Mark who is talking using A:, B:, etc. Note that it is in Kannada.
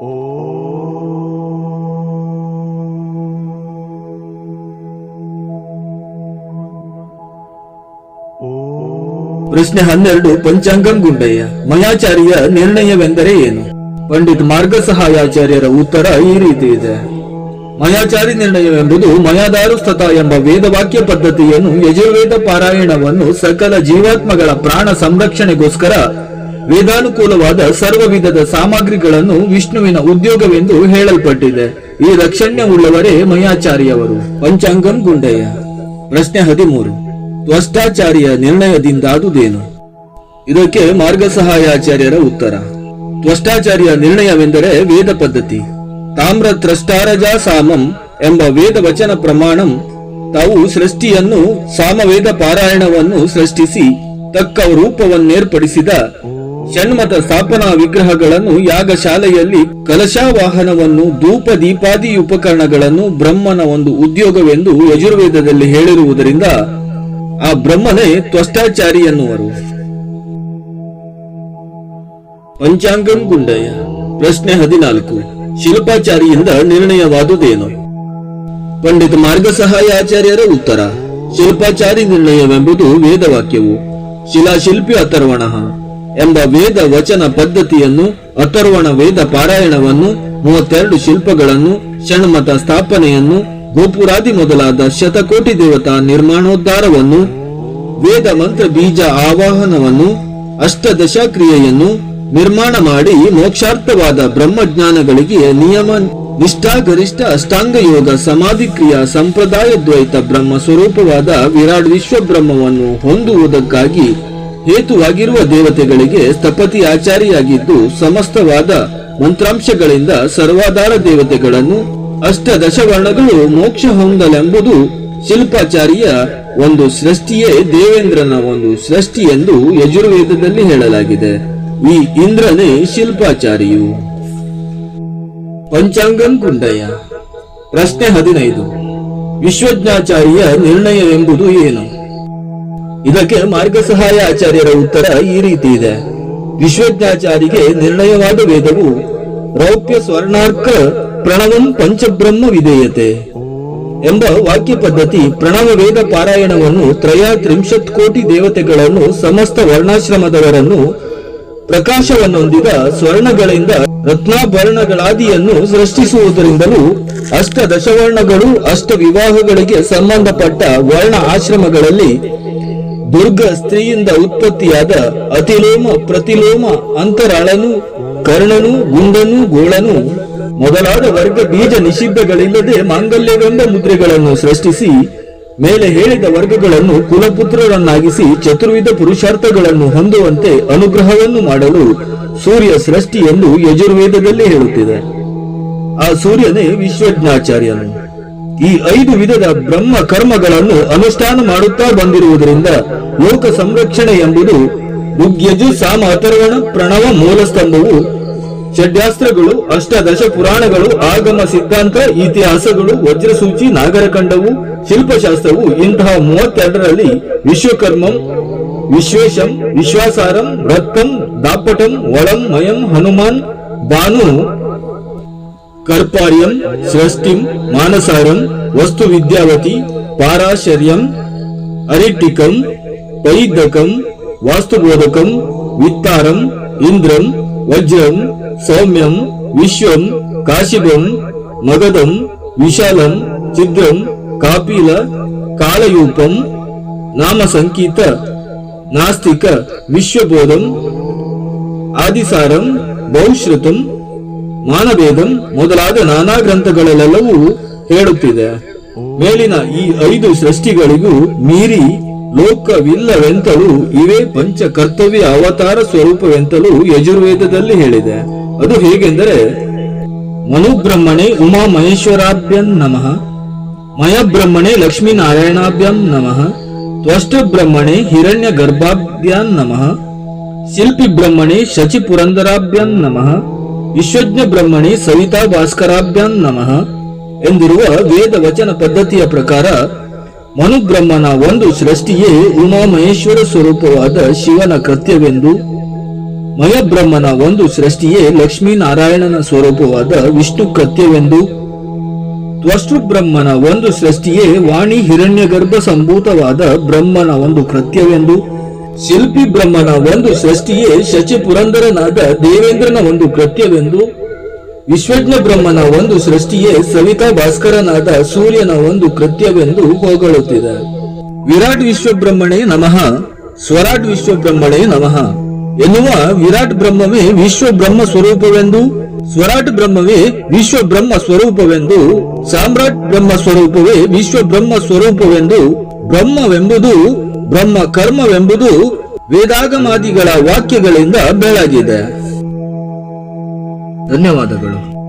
A: ಪ್ರಶ್ನೆ ಹನ್ನೆರಡು, ಪಂಚಾಂಗಂ ಗುಂಡಯ್ಯ. ಮಯಾಚಾರ್ಯ ನಿರ್ಣಯವೆಂದರೆ ಏನು? ಪಂಡಿತ್ ಮಾರ್ಗ ಸಹಾಯಾಚಾರ್ಯರ ಉತ್ತರ ಈ ರೀತಿ ಇದೆ. ಮಯಾಚಾರಿ ನಿರ್ಣಯವೆಂಬುದು ಮಯಾದಾರು ಸ್ಥತ ಎಂಬ ವೇದವಾಕ್ಯ ಪದ್ಧತಿಯನ್ನು ಯಜುರ್ವೇದ ಪಾರಾಯಣವನ್ನು ಸಕಲ ಜೀವಾತ್ಮಗಳ ಪ್ರಾಣ ಸಂರಕ್ಷಣೆಗೋಸ್ಕರ ವೇದಾನುಕೂಲವಾದ ಸರ್ವ ವಿಧದ ಸಾಮಗ್ರಿಗಳನ್ನು ವಿಷ್ಣುವಿನ ಉದ್ಯೋಗವೆಂದು ಹೇಳಲ್ಪಟ್ಟಿದೆ. ಈ ರಕ್ಷಣ್ಯವುಳ್ಳವರೇ ಮಯಾಚಾರ್ಯವರು. ಪಂಚಾಂಗಂ ಗುಂಡಯ್ಯ ಪ್ರಶ್ನೆ ಹದಿಮೂರು. ತ್ವಷ್ಟಾಚಾರ್ಯ ನಿರ್ಣಯದಿಂದಾದುದೇನು? ಇದಕ್ಕೆ ಮಾರ್ಗ ಸಹಾಯಾಚಾರ್ಯರ ಉತ್ತರ. ತ್ವಷ್ಟಾಚಾರ್ಯ ನಿರ್ಣಯವೆಂದರೆ ವೇದ ಪದ್ಧತಿ. ತಾಮ್ರ ತ್ರಷ್ಟಾರಜ ಸಾಮಂ ಎಂಬ ವೇದ ವಚನ ಪ್ರಮಾಣಂ ತಾವು ಸೃಷ್ಟಿಯನ್ನು ಸಾಮವೇದ ಪಾರಾಯಣವನ್ನು ಸೃಷ್ಟಿಸಿ ತಕ್ಕ ರೂಪವನ್ನೇರ್ಪಡಿಸಿದ ಷಣ್ಮತ ಸ್ಥಾಪನಾ ವಿಗ್ರಹಗಳನ್ನು ಯಾಗಶಾಲೆಯಲ್ಲಿ ಕಲಶಾವಾಹನವನ್ನು ಧೂಪ ದೀಪಾದಿ ಉಪಕರಣಗಳನ್ನು ಬ್ರಹ್ಮನ ಒಂದು ಉದ್ಯೋಗವೆಂದು ಯಜುರ್ವೇದದಲ್ಲಿ ಹೇಳಿರುವುದರಿಂದ ಆ ಬ್ರಹ್ಮನೇ ತ್ವಷ್ಟಾಚಾರಿ ಎನ್ನುವರು. ಪಂಚಾಂಗಂ ಗುಂಡಯ್ಯ ಪ್ರಶ್ನೆ ಹದಿನಾಲ್ಕು. ಶಿಲ್ಪಾಚಾರಿಯಿಂದ ನಿರ್ಣಯವಾದುದೇನು? ಪಂಡಿತ ಮಾರ್ಗಸಹಾಯ ಆಚಾರ್ಯರ ಉತ್ತರ. ಶಿಲ್ಪಾಚಾರಿ ನಿರ್ಣಯವೆಂಬುದು ವೇದವಾಕ್ಯವು. ಶಿಲಾಶಿಲ್ಪಿ ಅಥರ್ವಣ. ಎಂಬ ವೇದ ವಚನ ಪದ್ಧತಿಯನ್ನು, ಅಥರ್ವಣ ವೇದ ಪಾರಾಯಣವನ್ನು, ಮೂವತ್ತೆರಡು ಶಿಲ್ಪಗಳನ್ನು, ಷಣ್ಮತ ಸ್ಥಾಪನೆಯನ್ನು, ಗೋಪುರಾದಿ ಮೊದಲಾದ ಶತಕೋಟಿ ದೇವತಾ ನಿರ್ಮಾಣೋದ್ಧಾರವನ್ನು, ವೇದ ಮಂತ್ರ ಬೀಜ ಆವಾಹನವನ್ನು ಅಷ್ಟದಶ ಕ್ರಿಯೆಯನ್ನು ನಿರ್ಮಾಣ ಮಾಡಿ ಮೋಕ್ಷಾರ್ಥವಾದ ಬ್ರಹ್ಮಜ್ಞಾನಗಳಿಗೆ ನಿಯಮ, ನಿಷ್ಠಾಗರಿಷ್ಠ ಅಷ್ಟಾಂಗ ಯೋಗ ಸಮಾಧಿ ಕ್ರಿಯಾ ಸಂಪ್ರದಾಯ ದ್ವೈತ ಬ್ರಹ್ಮ ಸ್ವರೂಪವಾದ ವಿರಾಟ್ ವಿಶ್ವ ಬ್ರಹ್ಮವನ್ನು ಹೊಂದುವುದಕ್ಕಾಗಿ ಹೇತುವಾಗಿರುವ ದೇವತೆಗಳಿಗೆ ಸ್ಥಪತಿ ಆಚಾರಿಯಾಗಿದ್ದು ಸಮಸ್ತವಾದ ಮಂತ್ರಾಂಶಗಳಿಂದ ಸರ್ವಾಧಾರ ದೇವತೆಗಳನ್ನು ಅಷ್ಟದಶವರ್ಣಗಳು ಮೋಕ್ಷ ಹೊಂದಲೆಂಬುದು ಶಿಲ್ಪಾಚಾರ್ಯ ಒಂದು ಸೃಷ್ಟಿಯೇ ದೇವೇಂದ್ರನ ಒಂದು ಸೃಷ್ಟಿ ಎಂದು ಯಜುರ್ವೇದದಲ್ಲಿ ಹೇಳಲಾಗಿದೆ. ಈ ಇಂದ್ರನೇ ಶಿಲ್ಪಾಚಾರಿಯು. ಪಂಚಾಂಗಂ ಕುಂಡಯ್ಯ. ಪ್ರಶ್ನೆ ಹದಿನೈದು. ವಿಶ್ವಜ್ಞಾಚಾರ್ಯ ನಿರ್ಣಯವೆಂಬುದು ಏನು? ಇದಕ್ಕೆ ಮಾರ್ಗಸಹಾಯ ಆಚಾರ್ಯರ ಉತ್ತರ ಈ ರೀತಿ ಇದೆ. ವಿಶ್ವಜ್ಞಾಚಾರಿಗೆ ನಿರ್ಣಯವಾದ ವೇದವು ರೌಪ್ಯ ಸ್ವರ್ಣಾರ್ಕ ಪ್ರಣವಂ ಪಂಚಬ್ರಹ್ಮ ವಿಧೇಯತೆ ಎಂಬ ವಾಕ್ಯ ಪದ್ಧತಿ ಪ್ರಣವ ವೇದ ಪಾರಾಯಣವನ್ನು ತ್ರಯ ತ್ರಿಂಶತ್ ಕೋಟಿ ದೇವತೆಗಳನ್ನು ಸಮಸ್ತ ವರ್ಣಾಶ್ರಮದವರನ್ನು ಪ್ರಕಾಶವನ್ನೊಂದಿದ ಸ್ವರ್ಣಗಳಿಂದ ರತ್ನಾಭರಣಗಳಾದಿಯನ್ನು ಸೃಷ್ಟಿಸುವುದರಿಂದಲೂ ಅಷ್ಟ ದಶವರ್ಣಗಳು ಅಷ್ಟ ವಿವಾಹಗಳಿಗೆ ಸಂಬಂಧಪಟ್ಟ ವರ್ಣ ಆಶ್ರಮಗಳಲ್ಲಿ ದುರ್ಗ ಸ್ತ್ರೀಯಿಂದ ಉತ್ಪತ್ತಿಯಾದ ಅತಿಲೋಮ, ಪ್ರತಿಲೋಮ, ಅಂತರಾಳನು, ಕರ್ಣನು, ಗುಂಡನು, ಗೋಳನು, ಮೊದಲಾದ ವರ್ಗ ಬೀಜ ನಿಷಿದ್ಧಗಳಿಲ್ಲದೆ ಮಾಂಗಲ್ಯವೆಂಬ ಮುದ್ರೆಗಳನ್ನು ಸೃಷ್ಟಿಸಿ, ಮೇಲೆ ಹೇಳಿದ ವರ್ಗಗಳನ್ನು ಕುಲಪುತ್ರರನ್ನಾಗಿಸಿ ಚತುರ್ವಿಧ ಪುರುಷಾರ್ಥಗಳನ್ನು ಹೊಂದುವಂತೆ ಅನುಗ್ರಹವನ್ನು ಮಾಡಲು ಸೂರ್ಯ ಸೃಷ್ಟಿ ಎಂದು ಯಜುರ್ವೇದದಲ್ಲಿ ಹೇಳುತ್ತಿದೆ. ಆ ಸೂರ್ಯನೇ ವಿಶ್ವಜ್ಞಾಚಾರ್ಯನು. ಈ ಐದು ವಿಧದ ಬ್ರಹ್ಮ ಕರ್ಮಗಳನ್ನು ಅನುಷ್ಠಾನ ಮಾಡುತ್ತಾ ಬಂದಿರುವುದರಿಂದ ಲೋಕ ಸಂರಕ್ಷಣೆ ಎಂಬುದು ಋಗ್ಯಜು ಸಾಮ ಅಥರ್ವಣ ಪ್ರಣವ ಮೂಲಸ್ತಂಭವು, ಷಡ್ಯಾಸ್ತ್ರಗಳು, ಅಷ್ಟದಶ ಪುರಾಣಗಳು, ಆಗಮ ಸಿದ್ಧಾಂತ, ಇತಿಹಾಸಗಳು, ವಜ್ರಸೂಚಿ, ನಾಗರಖಂಡವು, ಶಿಲ್ಪಶಾಸ್ತ್ರವು, ಇಂತಹ ಮೂವತ್ತೆರಡರಲ್ಲಿ ವಿಶ್ವಕರ್ಮಂ, ವಿಶ್ವೇಶಂ, ವಿಶ್ವಾಸಾರಂ, ರಕ್ತಂ, ದಾಪಟಂ ವಳಂ ಮಯಂ, ಹನುಮಾನ್ ಭಾನು కర్పార్యం సృష్టిం మానసారం వస్తు విద్యావతి పారాశర్యం అరిటికం పరిద్దకం వాస్తుబోధకం విత్తారం ఇంద్రం వజ్రం సౌమ్యం విశ్వం కాశిపం మగధం విశాలం చిద్రం కాపీల కాళయూపం నామ సంకీత నాస్తిక విశ్వబోధం ఆదిసారం బౌశ్రుతం ಮಾನವೇದಂ ಮೊದಲಾದ ನಾನಾ ಗ್ರಂಥಗಳಲ್ಲೆಲ್ಲವೂ ಹೇಳುತ್ತಿದೆ. ಮೇಲಿನ ಈ ಐದು ಸೃಷ್ಟಿಗಳಿಗೂ ಮೀರಿ ಲೋಕವಿಲ್ಲವೆಂತಲೂ ಇವೇ ಪಂಚ ಕರ್ತವ್ಯ ಅವತಾರ ಸ್ವರೂಪವೆಂತಲೂ ಯಜುರ್ವೇದದಲ್ಲಿ ಹೇಳಿದೆ. ಅದು ಹೇಗೆಂದರೆ, ಮನುಬ್ರಹ್ಮಣೆ ಉಮಾ ಮಹೇಶ್ವರಾಭ್ಯಂ ನಮಃ, ಮಯಬ್ರಹ್ಮಣೆ ಲಕ್ಷ್ಮೀನಾರಾಯಣಾಭ್ಯಂ ನಮಃ ತ್ವಷ್ಟ ಬ್ರಹ್ಮಣೆ ಹಿರಣ್ಯ ಗರ್ಭಾಭ್ಯಾಂ ನಮಃ ಶಿಲ್ಪಿ ಬ್ರಹ್ಮಣೆ ಶಚಿ ಪುರಂದರಾಭ್ಯಂ ನಮಃ ವಿಶ್ವಜ್ಞ ಬ್ರಹ್ಮಣಿ ಸವಿತಾ ಭಾಸ್ಕರಾಭ್ಯಾಂ ನಮಃ ಎಂದಿರುವ ವೇದ ವಚನ ಪದ್ಧತಿಯ ಪ್ರಕಾರ ಮನುಬ್ರಹ್ಮನ ಒಂದು ಸೃಷ್ಟಿಯೇ ಉಮಾಮಹೇಶ್ವರ ಸ್ವರೂಪವಾದ ಶಿವನ ಕೃತ್ಯವೆಂದು. ಮಯಬ್ರಹ್ಮನ ಒಂದು ಸೃಷ್ಟಿಯೇ ಲಕ್ಷ್ಮೀನಾರಾಯಣನ ಸ್ವರೂಪವಾದ ವಿಷ್ಣು ಕೃತ್ಯವೆಂದು. ತ್ವಷ್ಟು ಬ್ರಹ್ಮನ ಒಂದು ಸೃಷ್ಟಿಯೇ ವಾಣಿ ಹಿರಣ್ಯಗರ್ಭ ಸಂಭೂತವಾದ ಬ್ರಹ್ಮನ ಒಂದು ಕೃತ್ಯವೆಂದು. ಶಿಲ್ಪಿ ಬ್ರಹ್ಮನ ಒಂದು ಸೃಷ್ಟಿಯೇ ಶಚಿ ಪುರಂದರನಾದ ದೇವೇಂದ್ರನ ಒಂದು ಕೃತ್ಯವೆಂದು, ವಿಶ್ವಜ್ಞ ಬ್ರಹ್ಮನ ಒಂದು ಸೃಷ್ಟಿಯೇ ಸವಿತಾ ಭಾಸ್ಕರನಾದ ಸೂರ್ಯನ ಒಂದು ಕೃತ್ಯವೆಂದು ಹೋಗಳುತ್ತಿದೆ. ವಿರಾಟ್ ವಿಶ್ವಬ್ರಹ್ಮಣೇ ನಮಃ, ಸ್ವರಾಟ್ ವಿಶ್ವಬ್ರಹ್ಮಣೇ ನಮಃ ಎನ್ನುವ ವಿರಾಟ್ ಬ್ರಹ್ಮವೇ ವಿಶ್ವ ಬ್ರಹ್ಮ ಸ್ವರೂಪವೆಂದು, ಸ್ವರಾಟ್ ಬ್ರಹ್ಮವೇ ವಿಶ್ವ ಬ್ರಹ್ಮ ಸ್ವರೂಪವೆಂದು, ಸಾಮ್ರಾಟ್ ಬ್ರಹ್ಮ ಸ್ವರೂಪವೇ ವಿಶ್ವ ಬ್ರಹ್ಮ ಸ್ವರೂಪವೆಂದು ಬ್ರಹ್ಮವೆಂಬುದು ಬ್ರಹ್ಮ ಕರ್ಮವೆಂಬುದು ವೇದಾಗಮಾದಿಗಳ ವಾಕ್ಯಗಳಿಂದ ಬೆಳಗಿದೆ. ಧನ್ಯವಾದಗಳು.